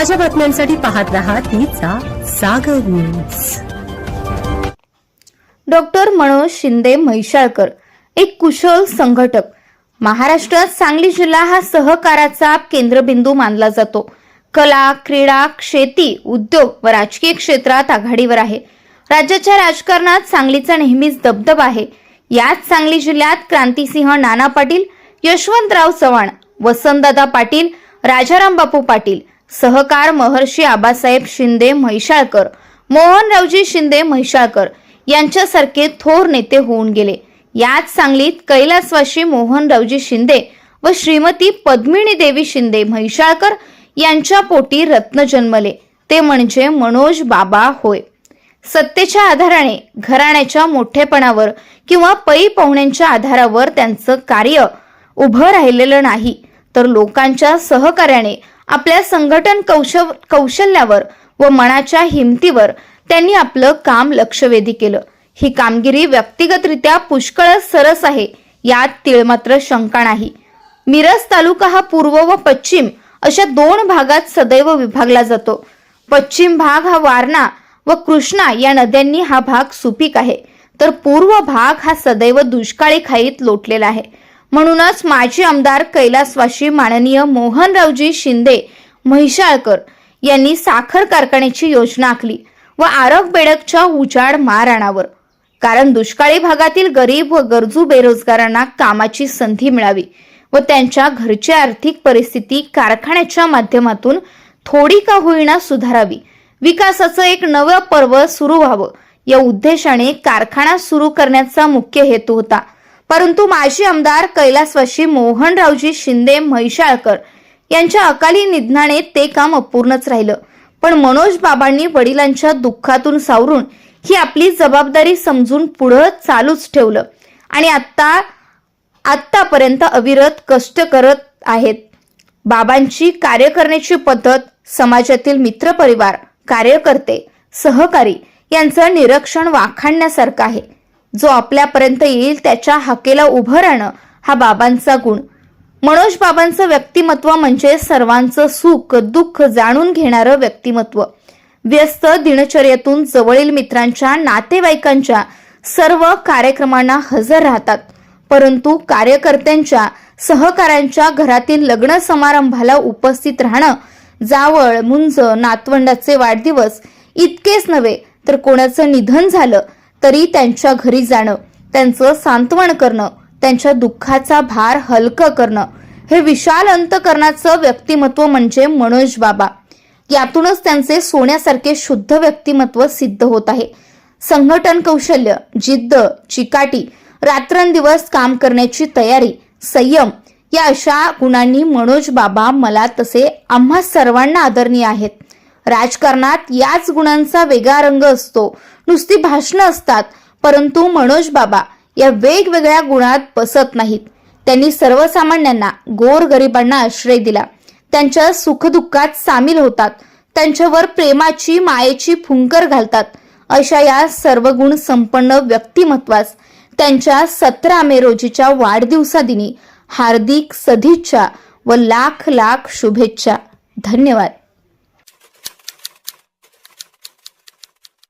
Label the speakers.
Speaker 1: ताज्या बातम्यांसाठी पाहत रहा तिचा सागर न्यूज
Speaker 2: डॉक्टर मनोज शिंदे म्हैशाळकर एक कुशल संघटक. महाराष्ट्रात सांगली जिल्हा हा सहकाराचा केंद्रबिंदू मानला जातो. कला क्रीडा शेती उद्योग व राजकीय क्षेत्रात आघाडीवर आहे. राज्याच्या राजकारणात सांगलीचा नेहमीच दबदबा आहे. याच सांगली जिल्ह्यात क्रांतिसिंह नाना पाटील यशवंतराव चव्हाण वसंतदादा पाटील राजाराम बापू पाटील सहकार महर्षी आबासाहेब शिंदे म्हैशाळकर मोहनरावजी शिंदे म्हैशाळकर यांच्यासारखे थोर नेते होऊन गेले. याच सांगलीत कैलासवाशी मोहनरावजी शिंदे व श्रीमती पद्मिनी देवी शिंदे म्हैशाळकर यांच्या पोटी रत्न जन्मले. ते म्हणजे मनोज बाबा होय. सत्तेच्या आधाराने घराण्याच्या मोठेपणावर किंवा पै पाहुण्यांच्या आधारावर त्यांचं कार्य उभं राहिलेलं नाही. तर लोकांच्या सहकार्याने आपल्या संघटन कौशल कौशल्यावर व मनाच्या हिमतीवर त्यांनी आपलं काम लक्षवेधी केलं. ही कामगिरी व्यक्तिगतरित्या पुष्कळच सरस आहे यात तिळ मात्र शंका नाही. मिरज तालुका हा पूर्व व पश्चिम अशा दोन भागात सदैव विभागला जातो. पश्चिम भाग हा वारणा व कृष्णा या नद्यांनी हा भाग सुपीक आहे. तर पूर्व भाग हा सदैव दुष्काळी खाईत लोटलेला आहे. म्हणूनच माजी आमदार कैलासवाशी माननीय मोहनरावजी शिंदे म्हैशाळकर यांनी साखर कारखान्याची योजना आखली व आरग बेडकच्या उजाड मारणावर. कारण दुष्काळी भागातील गरीब व गरजू बेरोजगारांना कामाची संधी मिळावी व त्यांच्या घरची आर्थिक परिस्थिती कारखान्याच्या माध्यमातून थोडी का होईना सुधारावी विकासाचं एक नवं पर्व सुरू व्हावं या उद्देशाने कारखाना सुरू करण्याचा मुख्य हेतू होता. परंतु माजी आमदार कैलासवाशी मोहनरावजी शिंदे म्हैशाळकर यांच्या अकाली निधनाने ते काम अपूर्णच राहिलं. पण मनोज बाबांनी वडिलांच्या दुःखातून सावरून ही आपली जबाबदारी समजून पुढं चालूच ठेवलं. आणि आत्ता आत्तापर्यंत अविरत कष्ट करत आहेत. बाबांची कार्य करण्याची पद्धत समाजातील मित्रपरिवार कार्यकर्ते सहकारी यांचं निरीक्षण वाखाणण्यासारखं आहे. जो आपल्यापर्यंत येईल त्याच्या हाकेला उभं राहणं हा बाबांचा गुण. मनोज बाबांचं व्यक्तिमत्व म्हणजे सर्वांचं सुख दुःख जाणून घेणारं व्यक्तिमत्व. व्यस्त दिनचर्येतून जवळील मित्रांच्या नातेवाईकांच्या सर्व कार्यक्रमांना हजर राहतात. परंतु कार्यकर्त्यांच्या सहकाऱ्यांच्या घरातील लग्न समारंभाला उपस्थित राहणं जावळ मुंज नातवंडाचे वाढदिवस इतकेच नव्हे तर कोणाचं निधन झालं तरी त्यांच्या घरी जाणं त्यांचं सांत्वन करणं त्यांच्या दुःखाचा भार हलकं करणं हे विशाल अंतकरणाचं व्यक्तिमत्व म्हणजे मनोज बाबा. यातूनच त्यांचे सोन्यासारखे शुद्ध व्यक्तिमत्व सिद्ध होत आहे. संघटन कौशल्य जिद्द चिकाटी रात्रंदिवस काम करण्याची तयारी संयम या अशा गुणांनी मनोज बाबा मला तसे आम्हा सर्वांना आदरणीय आहेत. राजकारणात याच गुणांचा वेगळा रंग असतो. नुसती भाषणं असतात परंतु मनोज बाबा या वेगवेगळ्या गुणात बसत नाहीत. त्यांनी सर्वसामान्यांना गोर गरिबांना आश्रय दिला. त्यांच्या सुखदुःखात सामील होतात. त्यांच्यावर प्रेमाची मायेची फुंकर घालतात. अशा या सर्व गुण संपन्न व्यक्तिमत्वास त्यांच्या सतरा मे रोजीच्या वाढदिवसादिनी हार्दिक सदिच्छा व लाख लाख शुभेच्छा. धन्यवाद.